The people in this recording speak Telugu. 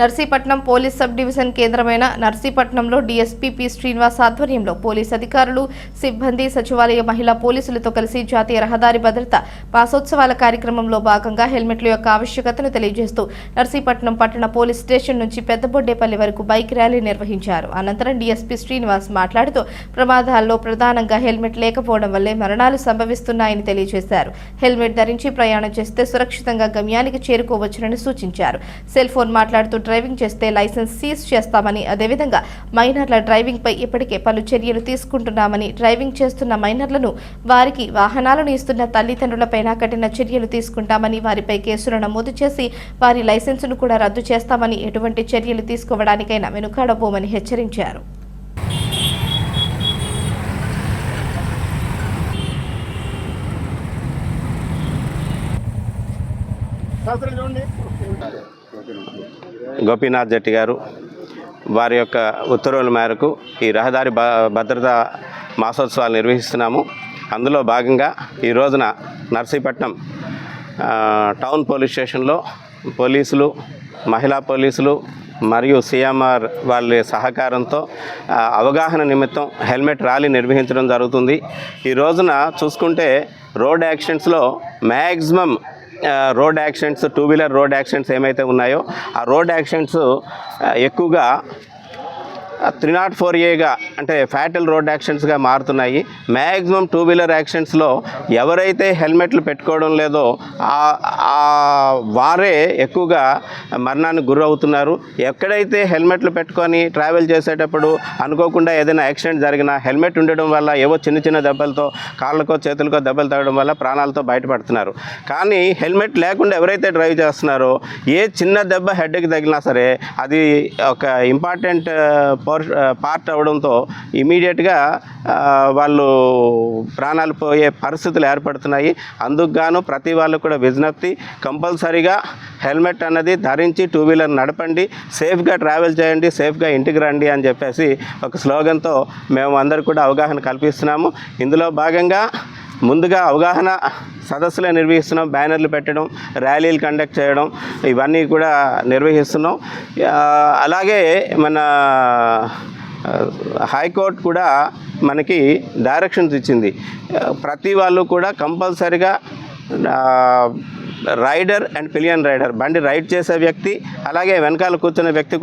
నర్సీపట్నం పోలీస్ సబ్ డివిజన్ కేంద్రమైన నర్సీపట్నంలో డీఎస్పీ పి శ్రీనివాస్ ఆధ్వర్యంలో పోలీస్ అధికారులు సిబ్బంది సచివాలయ మహిళా పోలీసులతో కలిసి జాతీయ రహదారి భద్రత మాసోత్సవాల కార్యక్రమంలో భాగంగా హెల్మెట్ల యొక్క ఆవశ్యకతను తెలియజేస్తూ నర్సీపట్నం పట్టణ పోలీస్ స్టేషన్ నుంచి పెద్దబొడ్డేపల్లి వరకు బైక్ ర్యాలీ నిర్వహించారు. అనంతరం డీఎస్పీ శ్రీనివాస్ మాట్లాడుతూ ప్రమాదాల్లో ప్రధానంగా హెల్మెట్ లేకపోవడం వల్లే మరణాలు సంభవిస్తున్నాయని తెలియజేశారు. హెల్మెట్ ధరించి ప్రయాణం చేస్తే సురక్షితంగా గమ్యానికి చేరుకోవచ్చునని సూచించారు. సెల్ ఫోన్ మాట్లాడుతూ డ్రైవింగ్ చేస్తే లైసెన్స్ సీజ్ చేస్తామని అదేవిధంగా మైనర్ల డ్రైవింగ్ పై ఇప్పటికే పలు చర్యలు తీసుకుంటున్నామని డ్రైవింగ్ చేస్తున్న మైనర్లను వారికి వాహనాలను ఇస్తున్న తల్లిదండ్రులపైన కఠిన చర్యలు తీసుకుంటామని వారిపై కేసులు నమోదు చేసి వారి లైసెన్సును కూడా రద్దు చేస్తామని ఎటువంటి చర్యలు తీసుకోవడానికైనా వెనుకాడబోమని హెచ్చరించారు. గోపీనాథ్ జట్టి గారు వారి యొక్క ఉత్తర్వుల మేరకు ఈ రహదారి భ భద్రత మాసోత్సవాలు నిర్వహిస్తున్నాము. అందులో భాగంగా ఈ రోజున నర్సీపట్నం టౌన్ పోలీస్ స్టేషన్లో పోలీసులు మహిళా పోలీసులు మరియు సీఎంఆర్ వాళ్ళ సహకారంతో అవగాహన నిమిత్తం హెల్మెట్ ర్యాలీ నిర్వహించడం జరుగుతుంది. ఈ రోజున చూసుకుంటే road యాక్సిడెంట్స్లో maximum road accidents two wheeler road accidents ఏమైతే ఉన్నాయో ఆ రోడ్ యాక్సిడెంట్స్ ఎక్కువగా త్రీ నాట్ ఫోర్ ఏగా అంటే ఫ్యాటల్ రోడ్ యాక్సిడెంట్స్గా మారుతున్నాయి. మ్యాక్సిమం టూ వీలర్ యాక్సిడెంట్స్లో ఎవరైతే హెల్మెట్లు పెట్టుకోవడం లేదో ఆ- వారే ఎక్కువగా మరణానికి గురవుతున్నారు. ఎక్కడైతే హెల్మెట్లు పెట్టుకొని ట్రావెల్ చేసేటప్పుడు అనుకోకుండా ఏదైనా యాక్సిడెంట్ జరిగినా హెల్మెట్ ఉండడం వల్ల ఏవో చిన్న చిన్న దెబ్బలతో కాళ్ళకో చేతులకో దెబ్బలు తగ్గడం వల్ల ప్రాణాలతో బయటపడుతున్నారు. కానీ హెల్మెట్ లేకుండా ఎవరైతే డ్రైవ్ చేస్తున్నారో ఏ చిన్న దెబ్బ హెడ్కి తగిలినా సరే అది ఒక ఇంపార్టెంట్ పార్ట్ అవడంతో ఇమీడియట్గా వాళ్ళు ప్రాణాలు పోయే పరిస్థితులు ఏర్పడుతున్నాయి. అందుకు గాను ప్రతి వాళ్ళు కూడా విజ్ఞప్తి కంపల్సరీగా హెల్మెట్ అన్నది ధరించి టూ వీలర్ నడపండి సేఫ్గా ట్రావెల్ చేయండి సేఫ్గా ఇంటికి రండి అని చెప్పేసి ఒక స్లోగన్తో మేము అందరు కూడా అవగాహన కల్పిస్తున్నాము. ఇందులో భాగంగా ముందుగా అవగాహన సదస్సులు నిర్వహిస్తున్నాం బ్యానర్లు పెట్టడం ర్యాలీలు కండక్ట్ చేయడం ఇవన్నీ కూడా నిర్వహిస్తున్నాం. అలాగే మన హైకోర్టు కూడా మనకి డైరెక్షన్స్ ఇచ్చింది. ప్రతి వాళ్ళు కూడా కంపల్సరిగా రైడర్ అండ్ పిలియన్ రైడర్ బండి రైడ్ చేసే వ్యక్తి అలాగే వెనకాల కూర్చున్న వ్యక్తి